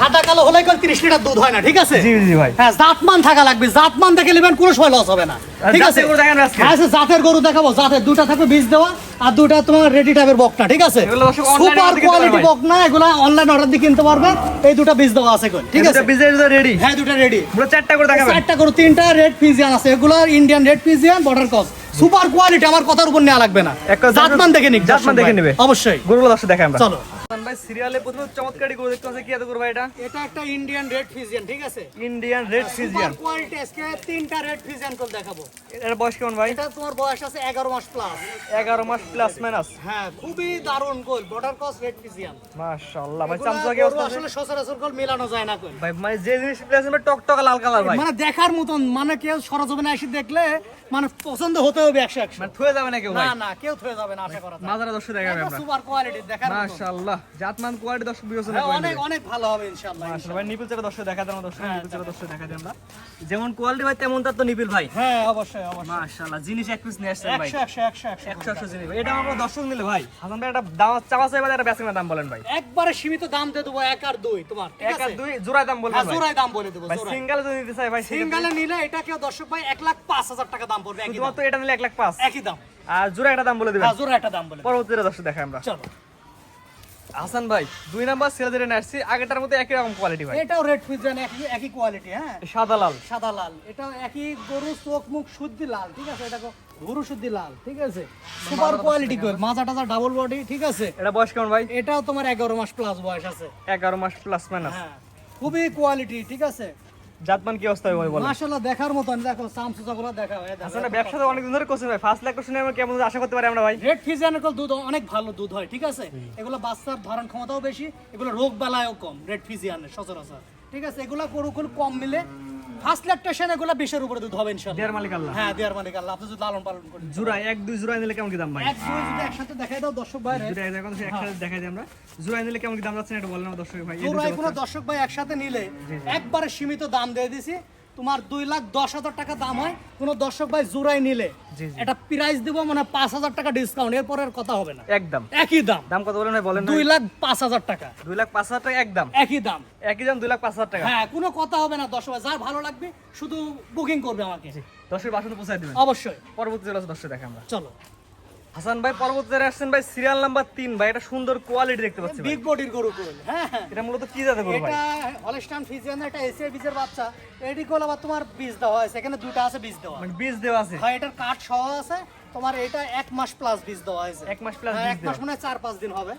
সাদা কালো হলে কেউ তিরিশ লিটার দুধ হয় না ঠিক আছে? জি জি ভাই। হ্যাঁ জাতমান থাকা লাগবে। জাতমান দেখে নেবেন কোনো সময় লস হবে না ঠিক আছে? গরু দেখান আজকে? হ্যাঁ, জাতের গরু দেখাবো। জাতের দুটা থাকবে বীজ দেওয়া আর দুটা তোমার রেডি টাইপের বকনা ঠিক আছে? সুপার কোয়ালিটি বকনা এগুলা অনলাইন অর্ডার দিয়ে কিনতে পারবে। এই দুটা বীজ দেওয়া আছে কই, ঠিক আছে? বিজয় রেডি হ্যাঁ দুটা রেডি পুরো চারটা করে দেখাবেন। চারটা গরু তিনটা রেড ফিজিয়ান আছে। এগুলো Indian red Friesian border cross super quality আমার কথার উপর নেওয়া লাগবে না। জাতমান দেখে নিক জাতমান দেখে নেবে। অবশ্যই। গরুগুলো দর্শক দেখাই আমরা। চলো। ভাই সিরিয়ালে প্রথমে চমৎকারই গরু দেখতে পাচ্ছি। কি এত গরু ভাই এটা? এটা একটা ইন্ডিয়ান রেড ফিজিয়ান ঠিক আছে? ইন্ডিয়ান রেড ফিজিয়ান কোয়ালিটি আজকে তিনটা রেড ফিজিয়ান করে দেখাবো। এর বয়স কেমন ভাই? এটা তোমার বয়স আছে এগারো মাস প্লাস এগারো মাস প্লাস মাইনাস হ্যাঁ খুবই দারুণ গোল বর্ডার ক্রস রেড ফিজিয়ান মাশাআল্লাহ ভাই চামচা কি অবস্থা আসলে সচরাচর গোল মেলানো যায় না গোল ভাই মানে যে জিনিস প্লেস হবে টকটকা লাল কালার ভাই। মানে দেখার মতন মানে কেউ সরজমিনে এসে দেখলে মানে পছন্দ হতে হবে একশো একশো। মানে থুয়ে যাবে না কেউ না না কেউ থয়ে যাবে না আশা করা যায়। মাজারা দর্শক দেখাবে আমরা। সুপার কোয়ালিটি দেখার। মাশাআল্লাহ। জাতমান কোয়ালিটি দর্শক বিবেচনা হ্যাঁ, করে অনেক অনেক ভালো হবে ইনশাআল্লাহ মাশাআল্লাহ ভাই নিপিল চেরা দর্শক দেখা দেন দর্শক হ্যাঁ, নিপিল চেরা দর্শক দেখা দেন আমরা। যেমন কোয়ালিটি ভাই তেমন তার তো নিপিল ভাই। হ্যাঁ অবশ্যই অবশ্যই। মাশাআল্লাহ জিনিস এক পিস নিয়ে আসছেন ভাই। একশো একশো একশো একশো একশো একশো জিনিস এটা আমার দর্শক নিলে ভাই। হাসান ভাই একটা দাম চাওয়া চাই দাম বলেন ভাই। একবারে সীমিত দাম দিয়ে দেবো এক আর দুই তোমার এক আর দুই জোড়ায় দাম বলবেন হ্যাঁ ভাই। জোড়ায় দাম বলে দেবো ভাই সিঙ্গেল যদি নিতে চাই ভাই সিঙ্গেলে নিলে এটা কেউ দর্শক ভাই এক লাখ পাঁচ হাজার টাকা দাম পড়বে একই দাম। শুধুমাত্র এটা নিলে এক লাখ পাঁচ। একই দাম। আর জোড়া একটা দাম বলে দিবেন। হ্যাঁ জোড়া একটা দাম বলে। পরবর্তীতে দর্শক দেখাই আমরা। চলো। হাসান ভাই দুই নাম্বার আগেটার মতো একই রকম কোয়ালিটি ভাই। এটাও রেড ফিজান একই একই কোয়ালিটি হ্যাঁ? সাদা লাল। সাদা লাল। এটাও একই গরু চোখ মুখ শুদ্ধি লাল ঠিক আছে? এটা গরু শুদ্ধি লাল ঠিক আছে? সুপার কোয়ালিটি গোল মাজা টাজা ডাবল বডি ঠিক আছে? এটা বয়স কেমন ভাই? এটাও তোমার এগারো মাস প্লাস বয়স আছে। এগারো মাস প্লাস মাইনাস হ্যাঁ। খুবই কোয়ালিটি ঠিক আছে? জাতমান কি অবস্থা ভাই বলেন? মাশাআল্লাহ দেখার মতন দেখো সামসুসা গুলো দেখা হয় আসলে ব্যবসাতে অনেক দিন ধরে করছেন ভাই ফার্স্ট লাখ শুনে আমরা কেমন আশা করতে পারি আমরা ভাই? রেড ফিজিয়ানের দুধ অনেক ভালো দুধ হয় ঠিক আছে? এগুলো বাচ্চার ধারণ ক্ষমতাও বেশি এগুলো রোগ বালায়ও কম রেড ফিজিয়ানের সচরাচর। ঠিক আছে এগুলো গরু কম মিলে ফার্স্ট ল্যাকটেশন এগুলো বিশের উপরে দুধ হবে ইনশাআল্লাহ। দেয়ার মালিক আল্লাহ। হ্যাঁ দেয়ার মালিক আল্লাহ। আপনি যদি লালন পালন করেন। জোড়া এক দুই জোড়া নিলে কেমন কি দাম ভাই? এক দুই যদি একসাথে দেখাই দাও দর্শক ভাই জোড়া এখন একসাথে দেখাই দিই আমরা। জোড়া নিলে কেমন কি দাম যাচ্ছে এটা বলেন আমার দর্শক ভাই। পুরাই কোনো দর্শক ভাই একসাথে নিলে একবারে সীমিত দাম দিয়ে দিছি। তোমার দুই লাখ দশ হাজার টাকা দাম হয় কোনো দর্শক ভাই জোড়াই নিলে। এটা প্রাইস দিব মানে পাঁচ হাজার টাকা ডিসকাউন্ট এরপরে আর কথা হবে না। একদম। একই দাম। দাম কত বলেন বলেন দুই লাখ পাঁচ হাজার টাকা। দুই লাখ পাঁচ হাজার টাকা একদম। একই দাম। একই দাম দুই লাখ পাঁচ হাজার টাকা। হ্যাঁ কোনো কথা হবে না দশ হাজার যার ভালো লাগবে শুধু বুকিং করবে আমাকে। দর্শক বাসন পৌঁছায় দিবেন। অবশ্যই। পরবর্তী জেলা দর্শক দেখে আমরা। চলো। হাসান ভাই পরবর্তী জেলায় আসছেন ভাই সিরিয়াল নাম্বার তিন ভাই এটা সুন্দর কোয়ালিটি দেখতে পাচ্ছি বিগ বডির গরু হ্যাঁ হ্যাঁ। এটা মূলত কি জাতের গরু ভাই? এটা হলস্টাইন ফিজিয়ান একটা এসিআর বীজের বাচ্চা। এটি তোমার বীজ দেওয়া হয়েছে এখানে দুটো আছে বীজ দেওয়া। মানে বীজ দেওয়া আছে? হয় এটার কাঠ সহ আছে। তোমার এটা এক মাস প্লাস বীজ দেওয়া হয়েছে। এক মাস plus হ্যাঁ, এক মাস মানে চার পাঁচ দিন হবে।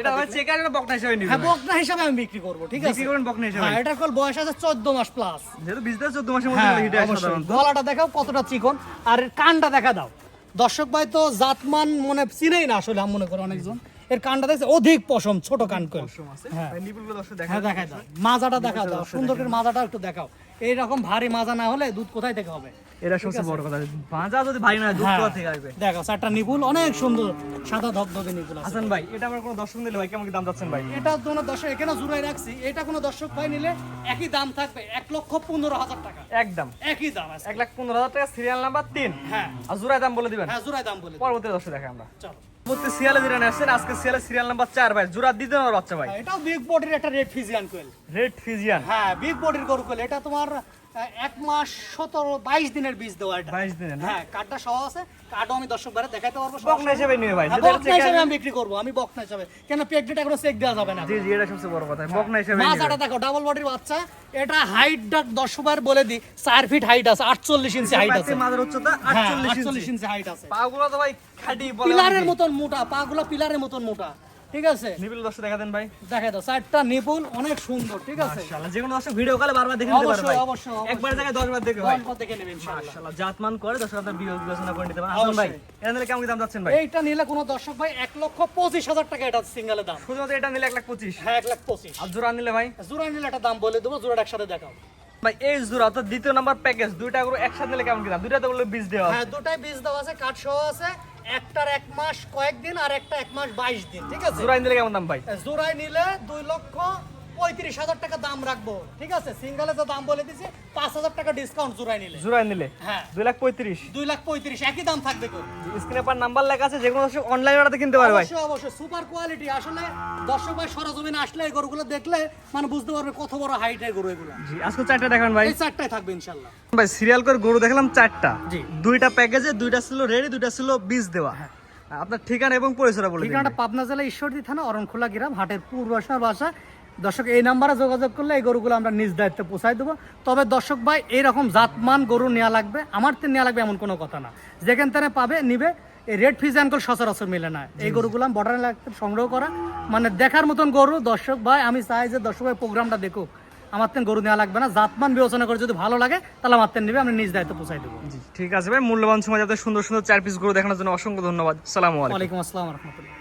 এটা ভাই চেকার এটা বকনা হিসেবে নিবে হ্যাঁ বকনা হিসাবে আমি বিক্রি করব ঠিক আছে? বিক্রি করবেন বকনা হিসেবে। হ্যাঁ এটার কল বয়স আছে চোদ্দ মাস প্লাস যেহেতু বীজ দেওয়া চোদ্দ মাসের মধ্যে হিটে আসে সাধারণত। গলাটা দেখাও কতটা চিকন। আর কানটা দেখা দাও। দর্শক ভাই তো জাতমান মনে চিনেই না আসলে আমি মনে করি অনেকজন। এর কানটা দেখছে অধিক পশম ছোট কান করে। হ্যাঁ। দেখা হ্যাঁ দাও। মাজাটা দেখা দাও সুন্দর করে মাজাটা একটু দেখাও। এইরকম ভারী মাজা না হলে দুধ কোথায় থেকে হবে? এটা সবচেয়ে বড় কথা। ভাজা যদি ভাই না দুধ হ্যাঁ। কোথা থেকে আসবে? দেখো চারটা নিপুল অনেক সুন্দর সাদা ধবধবে নিপুল আছে। হাসান ভাই এটা আমার কোনো দর্শক নিলে ভাই কেমন দাম যাচ্ছেন ভাই? এটা কোনো দর্শক এখানে জুড়াই রাখছি। এটা কোনো দর্শক ভাই নিলে একই দাম থাকবে এক লক্ষ পনেরো হাজার টাকা। একদম। একই দাম আছে। এক লাখ পনেরো হাজার টাকা সিরিয়াল নাম্বার তিন। হ্যাঁ। আর জোড়ায় দাম বলে দিবেন। হ্যাঁ জুড়াই দাম বলে পরবর্তী দর্শক দেখে আমরা। চলো। পরবর্তী সিরিয়ালে যেটা আসছেন আজকে সিরিয়ালে সিরিয়াল নাম্বার চার ভাই। জোড়া দিতে আমার বাচ্চা ভাই। হ্যাঁ, এটাও বিগ বডির একটা রেড ফিজিয়ান কোয়েল রেড ফিজিয়ান হ্যাঁ বিগ বডির গরু কোয়েল এটা তোমার এক মাস সতেরো বাইশ দিনের বীজ দেওয়া এটা। বাইশ দিনের হ্যাঁ কার্ডটা সহ আছে। কার্ডও আমি দর্শক দেখাইতে পারব বকনা হিসেবে নিবে ভাই। হ্যাঁ, বকনা হিসেবে আমি বিক্রি করব আমি বকনা হিসেবে। কেন এখনও চেক দেওয়া যাবে না? জি জি এটা সবচেয়ে বড় কথা। বকনা হিসেবে দেখো ডাবল বডির বাচ্চা এটা হাইট দর্শক বাইরে বলে দিই চার ফিট হাইট আছে আটচল্লিশ ইঞ্চি হাইট আছে। মাদার উচ্চতা হ্যাঁ 48 আটচল্লিশ ইঞ্চি হাইট আছে। পাগুলো তো ভাই খাটি পিলারের মতন মোটা পা গুলো পিলারের মতন মোটা। ঠিক আছে? দর্শক দেখা দেন ভাই। দেখা দাও চারটা নিপুল অনেক সুন্দর ঠিক আছে? মাশাআল্লাহ যে কোনো দর্শক ভিডিও কলে বারবার দেখে নিতে পারে অবশ্যই। একবার জায়গায় 10 বার দেখে ভাই। গল্প দেখে নেবেন মাশাআল্লাহ জাতমান করে দর্শক আপনার ভিডিও বিবেচনা করে নিতে পারেন। হাসান ভাই এটা নিলে কেমন দাম যাচ্ছেন ভাই? এইটা নিলে কোনো দর্শক ভাই এক লক্ষ পঁচিশ হাজার টাকা এটা সিঙ্গেলের দাম। শুধুমাত্র এটা নিলে এক লাখ পঁচিশ। হ্যাঁ এক লাখ পঁচিশ। আর জোড়া নিলে ভাই? জোড়া নিলে একটা দাম বলে দেবো জোড়াটা একসাথে দেখাও। ভাই এই জোড়া অর্থাৎ দ্বিতীয় নাম্বার প্যাকেজ দুইটা করে একসাথে নিলে কেমন কি দাম? দুইটা তো বলল বীজ দেওয়া। হ্যাঁ দুটাই বীজ দেওয়া আছে কাঠ সহ আছে। একটার এক মাস কয়েকদিন আর একটা এক মাস বাইশ দিন ঠিক আছে? জোড়াই নিলে কেমন দাম ভাই? জোড়ায় নিলে দুই লক্ষ পঁয়ত্রিশ হাজার টাকা দাম রাখব। ঠিক আছে? সিঙ্গেলে তো দাম বলে দিছি পাঁচ হাজার টাকা ডিসকাউন্ট জোড়াই নিলে। নিলে? হ্যাঁ। দুই লাখ পঁয়ত্রিশ? দুই লাখ পঁয়ত্রিশ একই দাম থাকবে তো। স্ক্রিনে পার নাম্বার লেখা আছে যে কোনো অনলাইন অর্ডারতে কিনতে পারবে অবশ্যই অবশ্যই। সুপার কোয়ালিটি আসলে দর্শক ভাই সরজমিনে আসলে এই গরুগুলো দেখলে মানে বুঝতে পারবে কত বড় হাইটের গরু এগুলো। জি আজকে চারটা দেখান ভাই। এই চারটায় থাকবে ইনশাল্লাহ। ভাই সিরিয়াল করে গরু দেখলাম চারটা। জি। দুইটা প্যাকেজে দুইটা ছিল রেডি দুইটা ছিল বীজ দেওয়া। আপনার ঠিকানা এবং পরিচয়টা বলে ঠিকানাটা পাবনা জেলা ঈশ্বরদী থানা অরণখোলা গ্রাম হাটের পূর্বাসার বাসা দর্শক এই নাম্বারে যোগাযোগ করলে এই গরুগুলো আমরা নিজ দায়িত্বে পৌঁছাই দেবো। তবে দর্শক ভাই এইরকম জাতমান গরু নেওয়া লাগবে। আমার তো নেওয়া লাগবে এমন কোনো কথা না। যেখান থেকে পাবে নিবে। এই রেড ফিজ অ্যাঙ্কল সচরাচর মিলে না। এই গরুগুলো বর্ডার এলাকাতে সংগ্রহ করা। মানে দেখার মতন গরু দর্শক ভাই আমি চাই যে দর্শক ভাই প্রোগ্রামটা দেখুক। আমার তেন গরু নেওয়া লাগবে না। জাতমান বিবেচনা করে যদি ভালো লাগে তাহলে আমার তেন নিবে। আমি নিজ দায়িত্ব পৌঁছাই দেবো। ঠিক আছে ভাই। মূল্যবান সময় যাতে সুন্দর সুন্দর চার পিস গরু দেখানোর জন্য অসংখ্য ধন্যবাদ। সালামু আলাইকুম। আসসালাম রহমতুল্লাহ।